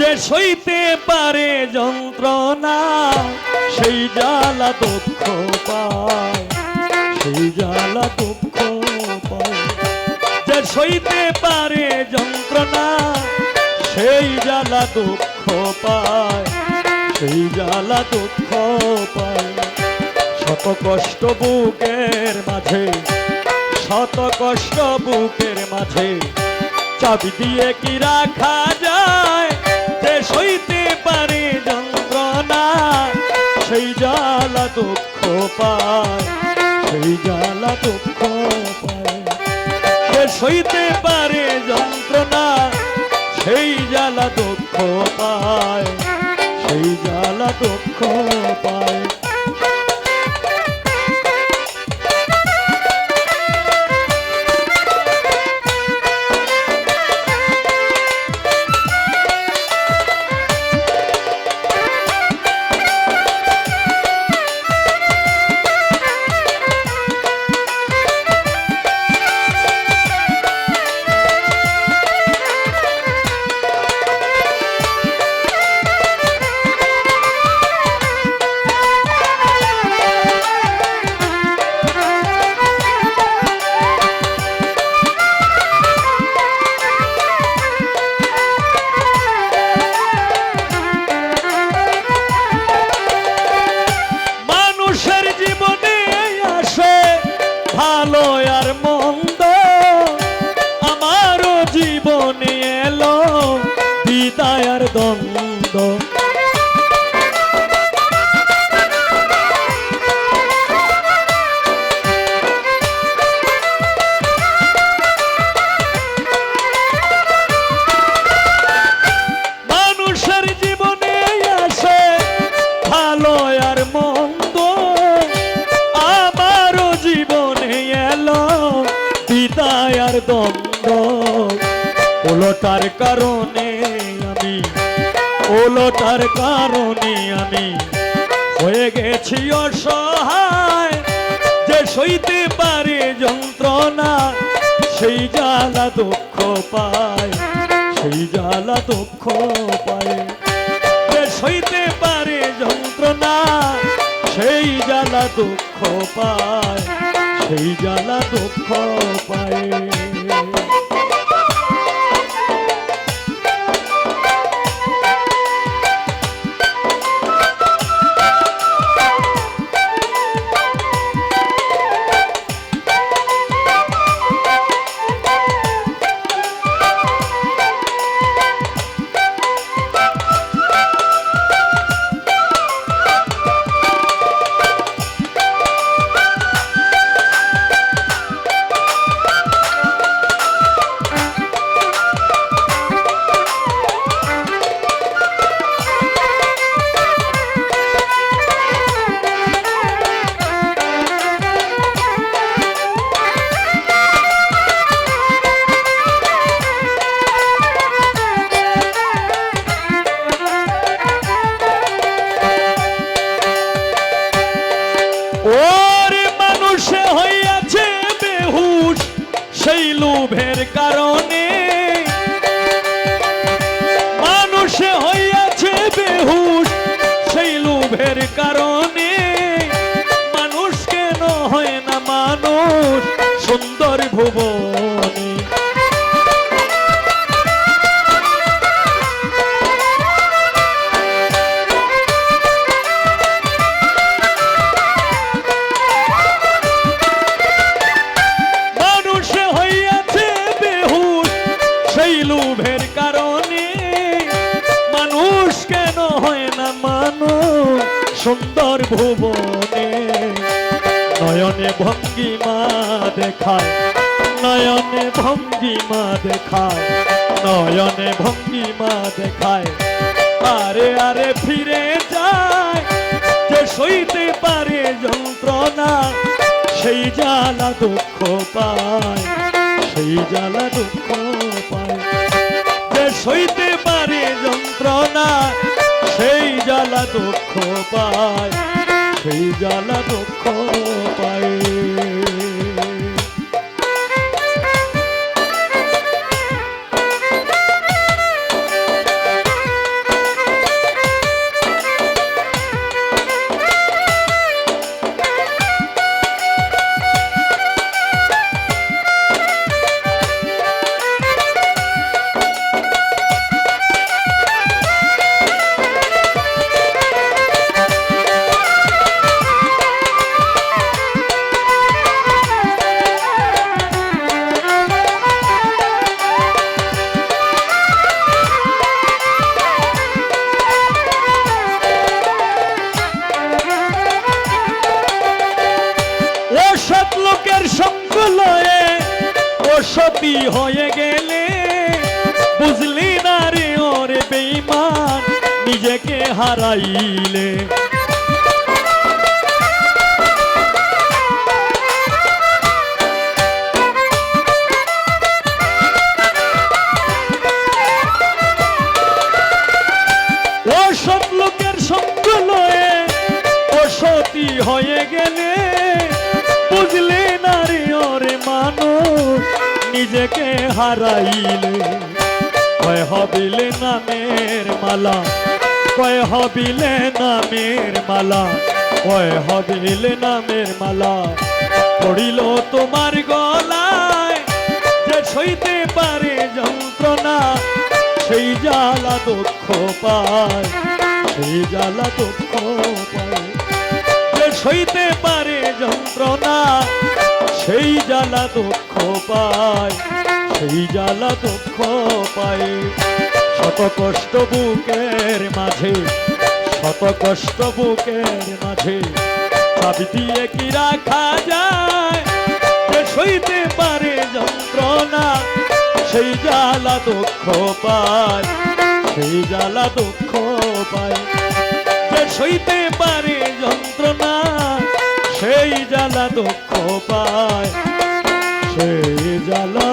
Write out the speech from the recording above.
যে সইতে পারে যন্ত্রণা, সেই জ্বালা দুঃখ পায়। সেই জ্বালা দুঃখ পায়। যে সইতে পারে যন্ত্রণা, সেই জ্বালা দুঃখ পায়। সেই জ্বালা দুঃখ পায়। শত কষ্ট বুকের মাঝে, শত কষ্ট বুকের মাঝে, চাবি দিয়ে কি রাখা যায়? সইতে পারে যন্ত্রণা, সেই জ্বালা দুঃখ পায়, সেই জ্বালা দুঃখ পায়। সে সইতে পারে যন্ত্রণা, সেই জ্বালা দুঃখ পায়, সেই জ্বালা দুঃখ পায়। ভালো আর মন্দ। আমারও জীবনে এলো বিদায় আর দ্বন্দ্ব। ওলটার কারণে আমি ওলটার কারণে আমি হয়ে গেছি অসহায়। যে সইতে পারে যন্ত্রণা, সেই জ্বালা দুঃখ পায়, সেই জ্বালা দুঃখ জ্বালা দুঃখ পায় সেই জ্বালা দুঃখ পায়। লোভের কারণে মানুষ হইয়াছে বেহুশ, সেই লোভের কারণে মানুষ কেন হয় না মানুষ? সুন্দর ভুবনে সুন্দর ভুবনে নয়নে ভঙ্গিমা দেখায়, নয়নে ভঙ্গিমা দেখায়, নয়নে ভঙ্গিমা দেখায়। আরে আরে ফিরে যায়, যে সইতে পারে যন্ত্রণা, সেই জ্বালা দুঃখ পায়, সেই জ্বালা দুঃখ পায়। যে সইতে দুঃখ পায় সেই জ্বালা দুঃখ পায়। হয়ে গেলে, বুঝলি না রে ওরে বেইমান, নিজেকে হারাইলে। অসৎ লোকের সঙ্গ লয়ে অসতী হয়ে গেলে নিজেকে হারাইলে। কয় হবিলে নামের মালা, কয় হবিলে নামের মালা, কয় হবিলে নামের মালা। পড়িল তোমার গলায়, যে সইতে পারে যন্ত্রণা, সেই জ্বালা দুঃখ পায়, সেই জ্বালা দুঃখ পায়। যে সইতে পারে যন্ত্রণা সেই জ্বালা দুঃখ পায়, সেই জ্বালা দুঃখ পায়। শত কষ্ট বুকের মাঝে, শত কষ্ট বুকের মাঝে, চাবি দিয়ে কি রাখা যায়? যে সইতে পারে যন্ত্রণা, সেই জ্বালা দুঃখ পায়, সেই জ্বালা দুঃখ পায়। যে সইতে পারে যন্ত্রণা দুঃখ পায়। সেই জ্বালা